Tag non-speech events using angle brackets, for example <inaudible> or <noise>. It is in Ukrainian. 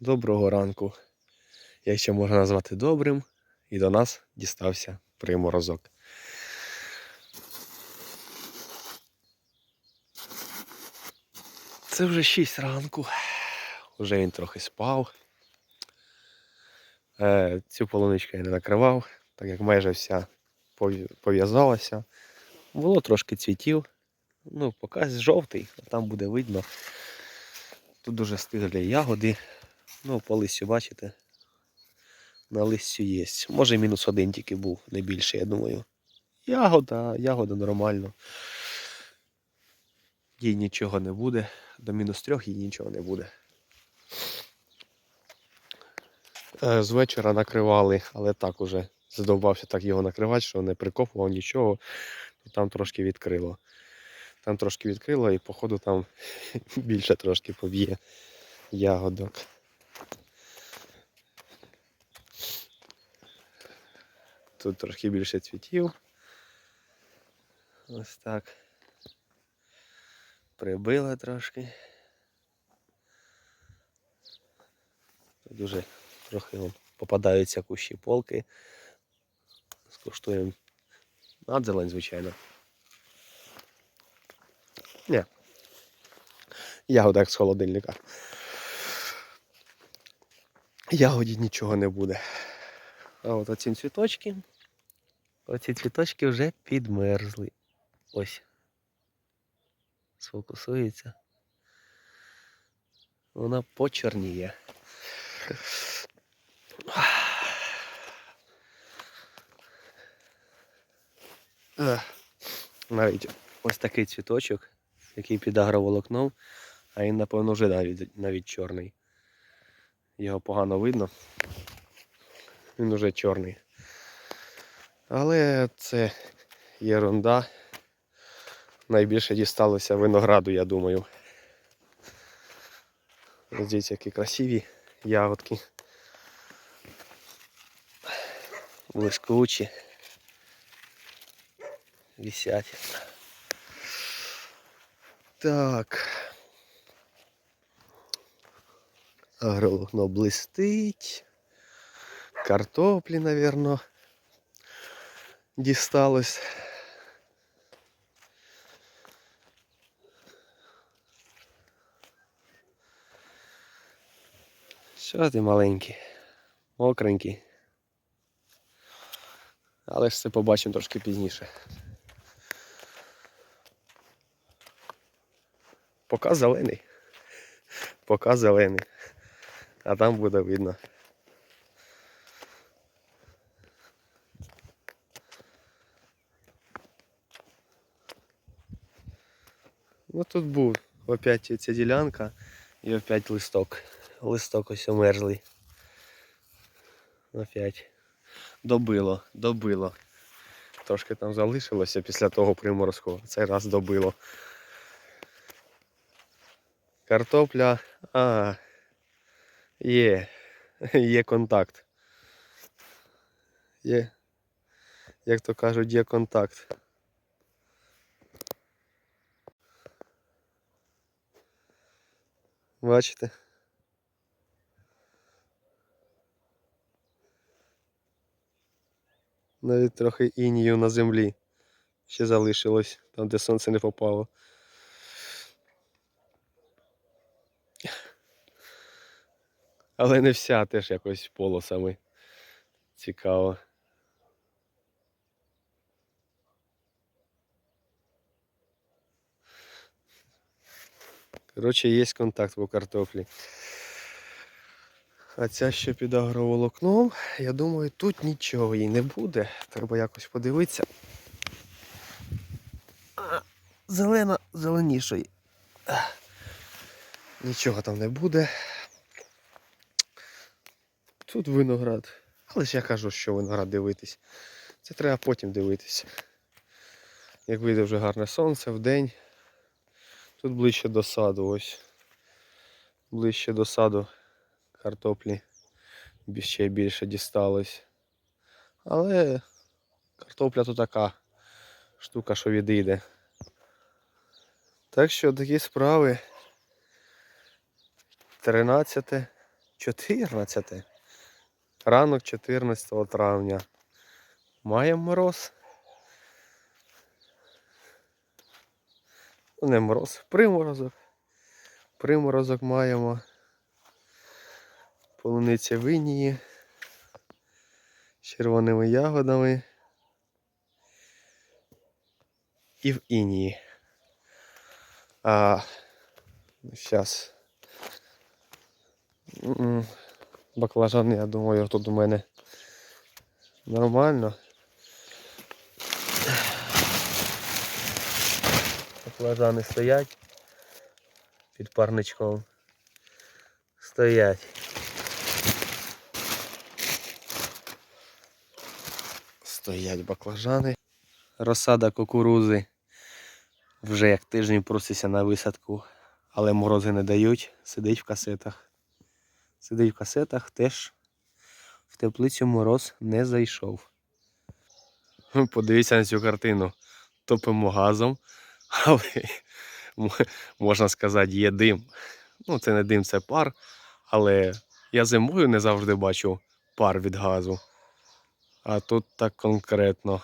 Доброго ранку. Якщо можна назвати добрим, і до нас дістався приморозок. Це вже 6 ранку. Уже він трохи спав. Е, цю полуничку я не накривав, так як майже вся пов'язалася. Було трошки цвітів. Ну, поки жовтий, а там буде видно. Тут дуже стиглі ягоди. Ну, по листю, бачите, на листю є. Може мінус один тільки був, не більше, я думаю. Ягода, ягода нормально. Їй нічого не буде. До мінус трьох їй нічого не буде. Е, З вечора накривали, але так уже задовбався так його накривати, що не прикопував нічого, то там трошки відкрило. Там трошки відкрило і походу там <laughs> більше трошки поб'є ягодок. Тут трошки більше цвітів. Ось так. Прибили трошки. Тут дуже трохи попадаються кущі полки. Скуштуємо надзелень, звичайно. Ні. Ягода як з холодильника. Ягоді нічого не буде. А от оці цвіточки. Оці цвіточки вже підмерзли. Ось. Сфокусується. Вона почорніє. Навіть ось такий цвіточок, який під агроволокном, а він, напевно, вже навіть, навіть чорний. Його погано видно. Він уже чорний. Але це єрунда. Найбільше дісталося винограду, я думаю. Ось які красиві ягодки. Блискучі. Висять. Так. Агрологно блистить. Картоплі, напевно, дісталось. Що ти маленький, мокренький. Але ж це побачимо трошки пізніше. Поки зелений. Поки зелений. А там буде видно. Ну тут був опять ця ділянка і опять листок. Листок ось омерзлий. Опять. Добило, добило. Трошки там залишилося після того приморозку. Цей раз добило. Картопля. А, є. Є контакт. Є. Як то кажуть, є контакт. Бачите? Навіть трохи інію на землі ще залишилось, там де сонце не попало. Але не вся теж якось полосами. Цікаво. Коротше, є контакт по картоплі. А ця що під агроволокном, я думаю, тут нічого їй не буде. Треба якось подивитися. Зелена зеленішої. Нічого там не буде. Тут виноград. Але ж я кажу, що виноград дивитись. Це треба потім дивитись. Як вийде вже гарне сонце в день. Тут ближче до саду ось. Ближче до саду картоплі ще більше дісталось. Але картопля то така штука, що відійде. Так що такі справи. 13 14. Ранок 14 травня. Маємо мороз. Не мороз, приморозок. Приморозок маємо. Полуниця в інії. З червоними ягодами. І в інії. А зараз. Баклажани, я думаю, тут у мене нормально. Баклажани стоять під парничком. Стоять. Стоять баклажани. Розсада кукурузи вже як тиждень проситься на висадку, але морози не дають, сидить в касетах. Сидить в касетах, теж в теплицю мороз не зайшов. Подивіться на цю картину. Топимо газом, але можна сказати, є дим. Ну, це не дим, це пар. Але я зимою не завжди бачу пар від газу. А тут так конкретно.